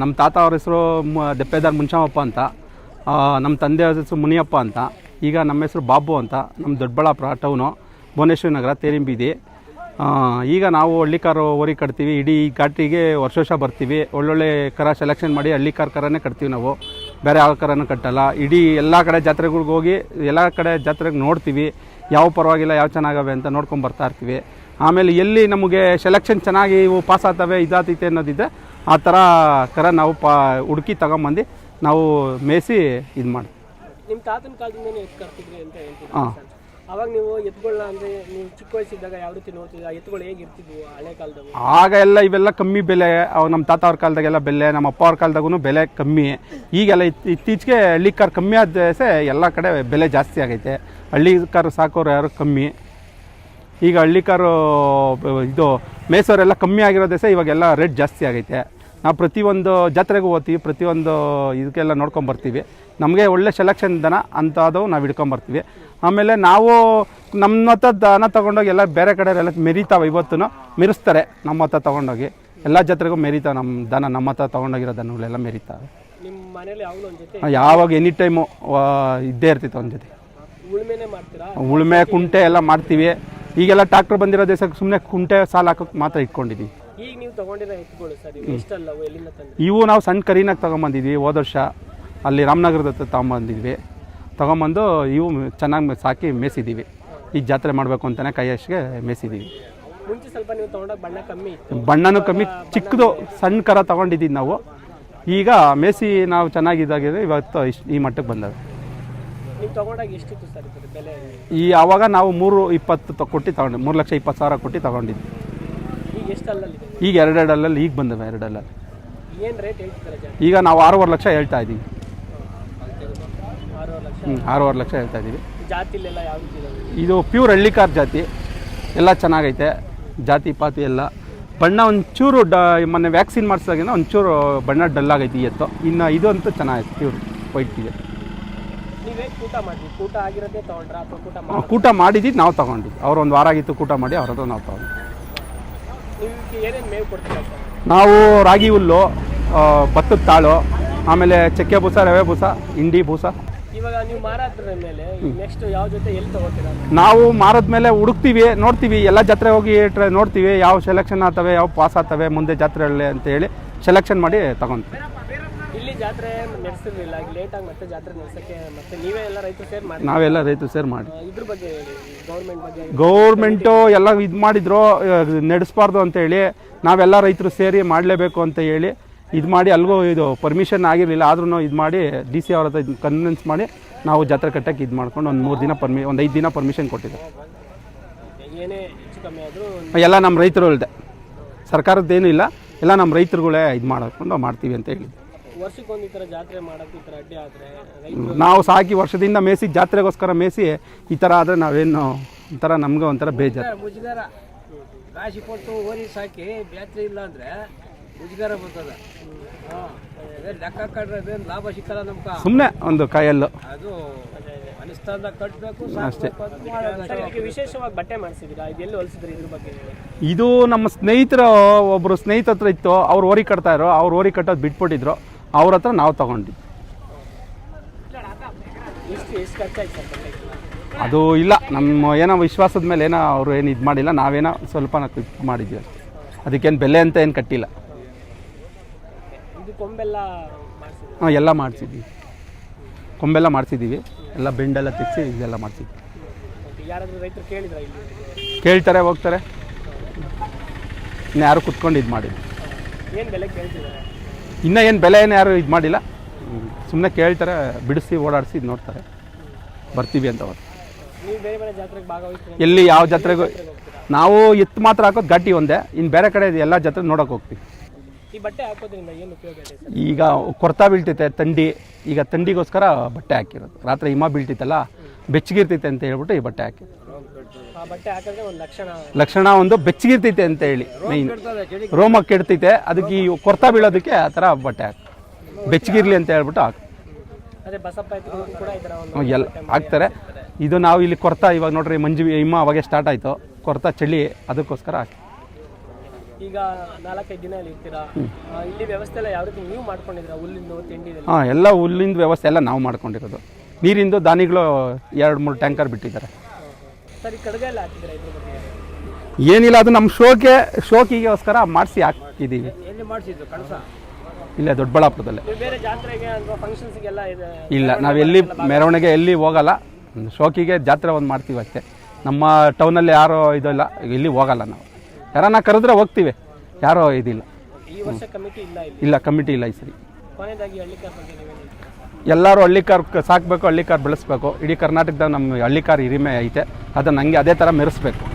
ನಮ್ಮ ತಾತ ಅವ್ರ ಹೆಸರು ದೆಪ್ಪೇದಾರ್ ಮುಂಚಾಮಪ್ಪ ಅಂತ. ನಮ್ಮ ತಂದೆ ಹೆಸರು ಮುನಿಯಪ್ಪ ಅಂತ. ಈಗ ನಮ್ಮ ಹೆಸರು ಬಾಬು ಅಂತ. ನಮ್ಮ ದೊಡ್ಡಬಳ್ಳಾಪುರ ಟೌನು, ಭುವನೇಶ್ವರಿ ನಗರ, ತೇರಿಂಬೀದಿ. ಈಗ ನಾವು ಹಳ್ಳಿಕಾರು ಓರಿ ಕಟ್ತೀವಿ. ಇಡೀ ಘಾಟಿಗೆ ವರ್ಷ ವರ್ಷ ಬರ್ತೀವಿ. ಒಳ್ಳೊಳ್ಳೆ ಕರ ಸೆಲೆಕ್ಷನ್ ಮಾಡಿ ಹಳ್ಳಿಕಾರ್ ಕರನೇ ಕಟ್ತೀವಿ ನಾವು. ಬೇರೆ ಯಾವ ಕರನೂ ಕಟ್ಟಲ್ಲ. ಇಡೀ ಎಲ್ಲ ಕಡೆ ಜಾತ್ರೆಗಳಿಗೆ ಹೋಗಿ ಎಲ್ಲ ಕಡೆ ಜಾತ್ರೆಗೆ ನೋಡ್ತೀವಿ. ಯಾವ ಪರವಾಗಿಲ್ಲ, ಯಾವ ಚೆನ್ನಾಗವೆ ಅಂತ ನೋಡ್ಕೊಂಡು ಬರ್ತಾ ಇರ್ತೀವಿ. ಆಮೇಲೆ ಎಲ್ಲಿ ನಮಗೆ ಸೆಲೆಕ್ಷನ್ ಚೆನ್ನಾಗಿ ಇವು ಪಾಸ್ ಆಗ್ತವೆ ಇದಾತೈತೆ ಅನ್ನೋದಿದೆ ಆ ಥರ ಕರ ನಾವು ಪಾ ಹುಡುಕಿ ತಗೊಂಬಂದು ನಾವು ಮೇಯಿಸಿ ಇದು ಮಾಡಿ. ನಿಮ್ಮ ತಾತನ ಕಾಲದಿಂದನೇ ಎತ್ತು ಕರ್ತಿದ್ರಿ ಅಂತ ಹೇಳ್ತಿದ್ರಿ ಹಾಂ. ಅವಾಗ ನೀವು ಎತ್ತುಗಳನ್ನ ಅಂದ್ರೆ ನೀವು ಚಿಕ್ಕ ವಯಸ್ಸಿದ್ದಾಗ ಯಾವ ರೀತಿ ನೋಡ್ತಿದ್ರಿ? ಆ ಎತ್ತುಗಳು ಹೇಗಿರ್ತಿದ್ವು ಹಳೆ ಕಾಲದಾಗ ಆಗ ಎಲ್ಲ ಇವೆಲ್ಲ ಕಮ್ಮಿ ಬೆಲೆ ಅವು ನಮ್ಮ ತಾತ ಅವ್ರ ಕಾಲದಾಗೆಲ್ಲ ಬೆಲೆ ನಮ್ಮ ಅಪ್ಪ ಅವ್ರ ಕಾಲದಾಗೂ ಬೆಲೆ ಕಮ್ಮಿ. ಈಗೆಲ್ಲ ಇತ್- ಇತ್ತೀಚೆಗೆ ಹಳ್ಳಿ ಕಾರ್ ಕಮ್ಮಿ ಆದ ಎಲ್ಲ ಕಡೆ ಬೆಲೆ ಜಾಸ್ತಿ ಆಗೈತೆ. ಹಳ್ಳಿ ಕಾರ್ ಸಾಕೋರು ಯಾರು ಕಮ್ಮಿ. ಈಗ ಹಳ್ಳಿಕಾರು ಇದು ಮೇಸೋರೆಲ್ಲ ಕಮ್ಮಿ ಆಗಿರೋದೇ ಸಹ ಇವಾಗೆಲ್ಲ ರೇಟ್ ಜಾಸ್ತಿ ಆಗೈತೆ. ನಾವು ಪ್ರತಿಯೊಂದು ಜಾತ್ರೆಗೂ ಹೋಗ್ತೀವಿ ಪ್ರತಿಯೊಂದು ಇದಕ್ಕೆಲ್ಲ ನೋಡ್ಕೊಂಬರ್ತೀವಿ ನಮಗೆ ಒಳ್ಳೆ ಸೆಲೆಕ್ಷನ್ ದನ ಅಂಥದ್ದು ನಾವು ಹಿಡ್ಕೊಂಬರ್ತೀವಿ ಆಮೇಲೆ ನಾವು ನಮ್ಮ ಹತ್ರ ದನ ತೊಗೊಂಡೋಗಿ ಎಲ್ಲ ಬೇರೆ ಕಡೆ ಎಲ್ಲ ಮೆರಿತಾವೆ ಇವತ್ತು ಮೆರೆಸ್ತಾರೆ ನಮ್ಮ ಹತ್ರ ತೊಗೊಂಡೋಗಿ. ಎಲ್ಲ ಜಾತ್ರೆಗೂ ಮೆರಿತಾವೆ ನಮ್ಮ ದನ ನಮ್ಮ ಹತ್ರ ತೊಗೊಂಡೋಗಿರೋ ದನಗಳೆಲ್ಲ ಮೆರಿತಾವೆ. ಯಾವಾಗ ಎನಿ ಟೈಮು ಇದ್ದೇ ಇರ್ತಿತ್ತು ಒಂದು ಜೊತೆ. ಉಳುಮೆ ಕುಂಟೆ ಎಲ್ಲ ಮಾಡ್ತೀವಿ. ಈಗೆಲ್ಲ ಟ್ರಾಕ್ಟರ್ ಬಂದಿರೋ ದೇಶಕ್ಕೆ ಸುಮ್ಮನೆ ಕುಂಟೆ ಸಾಲ ಹಾಕೋಕೆ ಮಾತ್ರ ಇಟ್ಕೊಂಡಿದ್ದೀವಿ ಈಗ ನೀವು ತಗೊಂಡಿರೋ ಎತ್ತುಗಳು ಸರ್ ಇವು ಎಷ್ಟಲ್ಲವು ಎಲ್ಲಿಂದ ತಂದ್ರಿ ಇವು ನಾವು ಸಣ್ಣ ಕರಿನಾಗ ತೊಗೊಂಬಂದಿದ್ವಿ ಹೋದ ವರ್ಷ. ಅಲ್ಲಿ ರಾಮನಗರದ ಹತ್ರ ತೊಗೊಂಬಂದಿದ್ವಿ. ತೊಗೊಂಬಂದು ಇವು ಚೆನ್ನಾಗಿ ಸಾಕಿ ಮೇಸಿದ್ದೀವಿ ಈ ಜಾತ್ರೆ ಮಾಡಬೇಕು ಅಂತಲೇ ಕೈಯಷ್ಟಿಗೆ ಮೇಸಿದ್ದೀವಿ ಮುಂಚೆ ಸ್ವಲ್ಪ ನೀವು ತಗೊಂಡಾಗ ಬಣ್ಣ ಕಮ್ಮಿ ಇತ್ತು. ಬಣ್ಣನೂ ಕಮ್ಮಿ ಚಿಕ್ಕದು ಸಣ್ಣ ಕರ ತೊಗೊಂಡಿದ್ದೀವಿ ನಾವು. ಈಗ ಮೇಸಿ ನಾವು ಚೆನ್ನಾಗಿದ್ದಾಗಿದೆ ಇವತ್ತು ಇಷ್ಟು ಈ ಮಟ್ಟಕ್ಕೆ ಬಂದವೆ. ನೀವು ತಗೊಂಡಾಗ ಎಷ್ಟಿತ್ತು ಸರ್ ಇದ್ರ ಬೆಲೆ? ಈ ಆವಾಗ ನಾವು ಮೂರು ಇಪ್ಪತ್ತು ತ ಕೊಟ್ಟು ತಗೊಂಡು ಮೂರು ಲಕ್ಷ ಇಪ್ಪತ್ತು ಸಾವಿರ ಕೊಟ್ಟು ತಗೊಂಡಿದ್ವಿ. ಈಗ ಎಷ್ಟು ಅಲ್ಲಲ್ಲಿದೆ ಈಗ ಎರಡೆರಡಲ್ಲಿ ಈಗ ಬಂದವೆ ಎರಡಲ್ಲಲ್ಲಿ ಏನು ರೇಟ್ ಹೇಳ್ತಿದ್ದಾರೆ ಜಾಸ್ತಿ ಈಗ ನಾವು ಆರೂವರೆ ಲಕ್ಷ ಹೇಳ್ತಾ ಇದ್ದೀವಿ. ಆರೂವರೆ ಲಕ್ಷ. ಹ್ಞೂ ಆರೂವರೆ ಲಕ್ಷ ಹೇಳ್ತಾ ಇದ್ದೀವಿ. ಜಾತಿಲೆಲ್ಲ ಯಾವ ರೀತಿ ಇದಾವೆ ಇದು ಪ್ಯೂರ್ ಹಳ್ಳಿಕಾರ್ ಜಾತಿ. ಎಲ್ಲ ಚೆನ್ನಾಗೈತೆ. ಜಾತಿ ಪಾತಿ ಎಲ್ಲ. ಬಣ್ಣ ಒಂಚೂರು ಡ ಮೊನ್ನೆ ವ್ಯಾಕ್ಸಿನ್ ಮಾಡಿಸಿದಾಗಿನ ಒಂಚೂರು ಬಣ್ಣ ಡಲ್ ಆಗೈತಿ ಎತ್ತು. ಇನ್ನು ಇದು ಅಂತೂ ಚೆನ್ನಾಗೈತೆ ಪ್ಯೂರ್ ವೈಟ್ ಇದೆ. ಕೂಟ ಮಾಡಿದ್ದು ನಾವು ತಗೊಂಡ್ವಿ ಅವ್ರು ಒಂದು ವಾರ ಆಗಿತ್ತು ಕೂಟ ಮಾಡಿ ಅವ್ರ ಹತ್ರ ನಾವು ತಗೊಂಡು ನೀವು ರಾಗಿ ಹುಲ್ಲು ಭತ್ತದ ತಾಳು ಆಮೇಲೆ ಚಕ್ಕೆ ಬೂಸ ರವೆ ಬೂಸ ಹಿಂಡಿ ಬೂಸ. ನಾವು ಮಾರದ ಮೇಲೆ ಹುಡುಕ್ತೀವಿ ನೋಡ್ತೀವಿ. ಎಲ್ಲ ಜಾತ್ರೆ ಹೋಗಿ ಟ್ರೈ ನೋಡ್ತೀವಿ ಯಾವ ಸೆಲೆಕ್ಷನ್ ಆಗ್ತವೆ ಯಾವ ಪಾಸ್ ಆಗ್ತವೆ ಮುಂದೆ ಜಾತ್ರೆಯಲ್ಲಿ ಅಂತ ಹೇಳಿ ಸೆಲೆಕ್ಷನ್ ಮಾಡಿ ತಗೊಂತೀವಿ. ಜಾತ್ರೆ ನಡೆಸಿರ್ಲಿಲ್ಲ. ಈಗ ಲೇಟಾಗಿ ಮತ್ತೆ ಜಾತ್ರೆ ನಡೆಸೋಕ್ಕೆ ಮತ್ತೆ ನೀವೇ ಎಲ್ಲ ರೈತರು ಸೇರಿ ಮಾಡಿ. ನಾವೆಲ್ಲ ರೈತರು ಸೇರಿ ಮಾಡಿ. ಇದ್ರ ಬಗ್ಗೆ ಹೇಳಿ ಗೌರ್ಮೆಂಟ್ ಬಗ್ಗೆ ಗೌರ್ಮೆಂಟು ಎಲ್ಲ ಇದು ಮಾಡಿದ್ರು ನಡೆಸ್ಬಾರ್ದು ಅಂತೇಳಿ ನಾವೆಲ್ಲ ರೈತರು ಸೇರಿ ಮಾಡಲೇಬೇಕು ಅಂತ ಹೇಳಿ ಇದು ಮಾಡಿ ಅಲ್ಗೂ ಇದು ಪರ್ಮಿಷನ್ ಆಗಿರಲಿಲ್ಲ ಆದ್ರೂ ಇದು ಮಾಡಿ ಡಿ ಸಿ ಅವ್ರ ಹತ್ರ ಕನ್ವಿನ್ಸ್ ಮಾಡಿ ನಾವು ಜಾತ್ರೆ ಕಟ್ಟಕ್ಕೆ ಇದು ಮಾಡ್ಕೊಂಡು ಒಂದು ಮೂರು ದಿನ ಪರ್ಮಿ ಒಂದು ಐದು ದಿನ ಪರ್ಮಿಷನ್ ಕೊಟ್ಟಿದ್ದಾರೆ ಎಲ್ಲ ನಮ್ಮ ರೈತರುಗಳದೆ ಸರ್ಕಾರದ್ದೇನೂ ಇಲ್ಲ ಎಲ್ಲ ನಮ್ಮ ರೈತರುಗಳೇ ಇದು ಮಾಡ್ಕೊಂಡು ಮಾಡ್ತೀವಿ ಅಂತ ಹೇಳಿ ವರ್ಷಕ್ಕೊಂದು ಈ ಥರ ಜಾತ್ರೆ ಮಾಡೋಕೆ ಈ ಥರ ಅಡ್ಡಿ ಆದರೆ ರೈತರು ನಾವು ಸಾಕಿ ವರ್ಷದಿಂದ ಮೇಸಿ ಜಾತ್ರೆಗೋಸ್ಕರ ಮೇಸಿ ಈ ಥರ ಆದರೆ ನಾವೇನು ಒಂಥರ ನಮ್ಗೆ ಒಂಥರ ಬೇಜಾರು. ಮುಜುಗರ ರಾಶಿ ಕೊಟ್ಟು ಓರಿ ಸಾಕಿ ಜಾತ್ರೆ ಇಲ್ಲ ಅಂದ್ರೆ ಮುಜುಗರ ಬರ್ತದ. ಹಾಂ ಲೆಕ್ಕ ಕಟ್ರೆ ಅದೇನು ಲಾಭ ಸಿಕ್ಕಲ್ಲ ನಮ್ಗೆ. ಸುಮ್ಮನೆ ಒಂದು ಕಾಯಲ್ಲು. ಅದು ಅನಿಸ್ತಾನದಾಗ ಕಟ್ಟಬೇಕು ಅಷ್ಟೇ. ಸರ್ ಇದಕ್ಕೆ ವಿಶೇಷವಾಗಿ ಬಟ್ಟೆ ಮಾಡಿಸಿದ್ದೀರಾ? ಇದೆಲ್ಲ ಹೊಲಿಸಿದ್ರಿ ಇದ್ರ ಬಗ್ಗೆ ಹೇಳಿ. ಇದು ನಮ್ಮ ಸ್ನೇಹಿತರ ಒಬ್ಬರು ಸ್ನೇಹಿತ ಹತ್ರ ಇತ್ತು ಅವ್ರು ಓರಿ ಕಟ್ತಾ ಇದ್ರು ಅವ್ರು ಓರಿ ಕಟ್ಟೋದು ಬಿಟ್ಬಿಟ್ಟಿದ್ರು. ಅವ್ರ ಹತ್ರ ನಾವು ತಗೊಂಡಿದ್ವಿ ಅದು ಇಲ್ಲ, ನಮ್ಮ ಏನೋ ವಿಶ್ವಾಸದ ಮೇಲೆ ಏನೋ ಅವರು ಏನು ಇದು ಮಾಡಿಲ್ಲ, ನಾವೇನೋ ಸ್ವಲ್ಪ ಇದು ಮಾಡಿದ್ವಿ ಅಷ್ಟೇ. ಅದಕ್ಕೇನು ಬೆಲೆ ಅಂತ ಏನು ಕಟ್ಟಿಲ್ಲ. ಹಾಂ, ಎಲ್ಲ ಮಾಡಿಸಿದ್ವಿ. ಕೊಂಬೆಲ್ಲ ಮಾಡಿಸಿದ್ದೀವಿ. ಎಲ್ಲ ಬೆಂಡೆಲ್ಲ ತೆಗೆಸಿ ಇದೆಲ್ಲ ಮಾಡಿಸಿದ್ವಿ. ಕೇಳ್ತಾರೆ, ಹೋಗ್ತಾರೆ. ಇನ್ನು ಯಾರು ಕುತ್ಕೊಂಡು ಇದು ಮಾಡಿದ್ವಿ ಇನ್ನೂ ಏನು ಬೆಲೆ ಏನು ಯಾರು ಇದು ಮಾಡಿಲ್ಲ. ಸುಮ್ಮನೆ ಕೇಳ್ತಾರೆ ಬಿಡಿಸಿ ಓಡಾಡಿಸಿ ಇದು ನೋಡ್ತಾರೆ. ಬರ್ತೀವಿ ಅಂತ ಅವ್ರು. ಎಲ್ಲಿ ಯಾವ ಜಾತ್ರೆಗೂ ನಾವು ಎತ್ತು ಮಾತ್ರ ಹಾಕೋದು ಗಟ್ಟಿ ಒಂದೇ ಇನ್ನು ಬೇರೆ ಕಡೆ ಎಲ್ಲ ಜಾತ್ರೆ ನೋಡೋಕೆ ಹೋಗ್ತೀವಿ. ಈ ಬಟ್ಟೆ ಹಾಕೋದ್ರಿಂದ ಏನು ಉಪಯೋಗ ಇದೆ ಈಗ ಕೊರ್ತಾ ಬೀಳ್ತೈತೆ ತಂಡಿ ಈಗ ತಂಡಿಗೋಸ್ಕರ ಬಟ್ಟೆ ಹಾಕಿರೋದು. ರಾತ್ರಿ ಹಿಮ ಬೀಳ್ತೈತಲ್ಲ ಬೆಚ್ಚಗಿರ್ತೈತೆ ಅಂತ ಹೇಳ್ಬಿಟ್ಟು ಈ ಬಟ್ಟೆ ಹಾಕಿ ಆ ಬಟ್ಟೆ ಹಾಕಿದ್ರೆ ಒಂದು ಲಕ್ಷಣ ಲಕ್ಷಣ ಒಂದು ಬೆಚ್ಚಗಿರ್ತೈತೆ ಅಂತ ಹೇಳಿ ಮೈನ್ ರೋಮ ಕೆಡ್ತೈತೆ ಅದಕ್ಕೆ ಈ ಕೊರ್ತಾ ಬೀಳೋದಕ್ಕೆ ಆ ಥರ ಬಟ್ಟೆ ಹಾಕಿ ಬೆಚ್ಚಗಿರ್ಲಿ ಅಂತ ಹೇಳ್ಬಿಟ್ಟು ಹಾಕಿ ಅದೇ ಬಸಪ್ಪ ಎತ್ತುಗಳು ಕೂಡ ಈ ಥರ ಒಂದು ಎಲ್ಲ ಹಾಕ್ತಾರೆ. ಇದು ನಾವು ಇಲ್ಲಿ ಕೊರ್ತಾ ಇವಾಗ ನೋಡ್ರಿ ಮಂಜು ಹಿಮ ಅವಾಗೆ ಸ್ಟಾರ್ಟ್ ಆಯಿತು. ಕೊರ್ತಾ ಚಳಿ ಅದಕ್ಕೋಸ್ಕರ ಹಾಕಿ. ಈಗ ನಾಲ್ಕೈದು ದಿನ ಇಲ್ಲಿ ಇರ್ತೀರಾ ಆ, ಇಲ್ಲಿ ವ್ಯವಸ್ಥೆ ಎಲ್ಲ ಯಾವ ರೀತಿ ನೀವು ಮಾಡ್ಕೊಂಡಿದ್ದೀರಾ? ಹುಲ್ಲಿಂದು ತಿಂಡಿದೆಲ್ಲ? ಹಾಂ ಎಲ್ಲ ಹುಲ್ಲಿಂದ ವ್ಯವಸ್ಥೆ ಎಲ್ಲ ನಾವು ಮಾಡ್ಕೊಂಡಿರೋದು. ನೀರಿಂದು ದಾನಿಗಳು ಎರಡು ಮೂರು ಟ್ಯಾಂಕರ್ ಬಿಟ್ಟಿದ್ದಾರೆ. ಸರ್ ಈ ಕಡ್ಗ ಎಲ್ಲ ಹಾಕಿದ್ದೀರಾ ಇದ್ರ ಬಗ್ಗೆ? ಏನಿಲ್ಲ ಅದು ನಮ್ಮ ಶೋಕೆ ಶೋಕಿಗೋಸ್ಕರ ಮಾಡಿಸಿ ಹಾಕಿದ್ದೀವಿ. ಎಲ್ಲಿ ಮಾಡಿಸಿದ್ದು ಕಳಸ ಇಲ್ಲೇ ದೊಡ್ಡಬಳ್ಳಾಪುರದಲ್ಲೇ. ನೀವು ಬೇರೆ ಜಾತ್ರೆಗೆ ಅಥವಾ ಫಂಕ್ಷನ್ಸ್ಗೆಲ್ಲ ಇದೆ ಇಲ್ಲ ನಾವು ಎಲ್ಲಿ ಮೆರವಣಿಗೆ ಎಲ್ಲಿ ಹೋಗಲ್ಲ. ಶೋಕಿಗೆ ಜಾತ್ರೆ ಒಂದು ಮಾಡ್ತೀವಿ ಅಷ್ಟೇ. ನಮ್ಮ ಟೌನಲ್ಲಿ ಯಾರೋ ಇದಿಲ್ಲ ಇಲ್ಲಿ ಹೋಗಲ್ಲ ನಾವು. ಯಾರನ್ನ ಕರೆದ್ರೆ ಹೋಗ್ತೀವಿ ಯಾರೋ ಇದಿಲ್ಲ. ಈ ವರ್ಷ ಕಮಿಟಿ ಇಲ್ಲ ಇಲ್ಲಿ? ಇಲ್ಲ ಕಮಿಟಿ ಇಲ್ಲ ಈ ಸರಿ. ಕೊನೆಯದಾಗಿ ಹಳ್ಳಿಕಾರ್ ಬಗ್ಗೆ ನೀವೇನು ಎಲ್ಲರೂ ಹಳ್ಳಿ ಕಾರ್ ಸಾಕಬೇಕು ಹಳ್ಳಿ ಕಾರ್ ಬೆಳೆಸ್ಬೇಕು. ಇಡೀ ಕರ್ನಾಟಕದಾಗ ನಮ್ಮ ಹಳ್ಳಿ ಕಾರ್ ಹಿರಿಮೆ ಐತೆ. ಅದನ್ನು ಹಂಗೆ ಅದೇ ಥರ ಮೆರೆಸ್ಬೇಕು.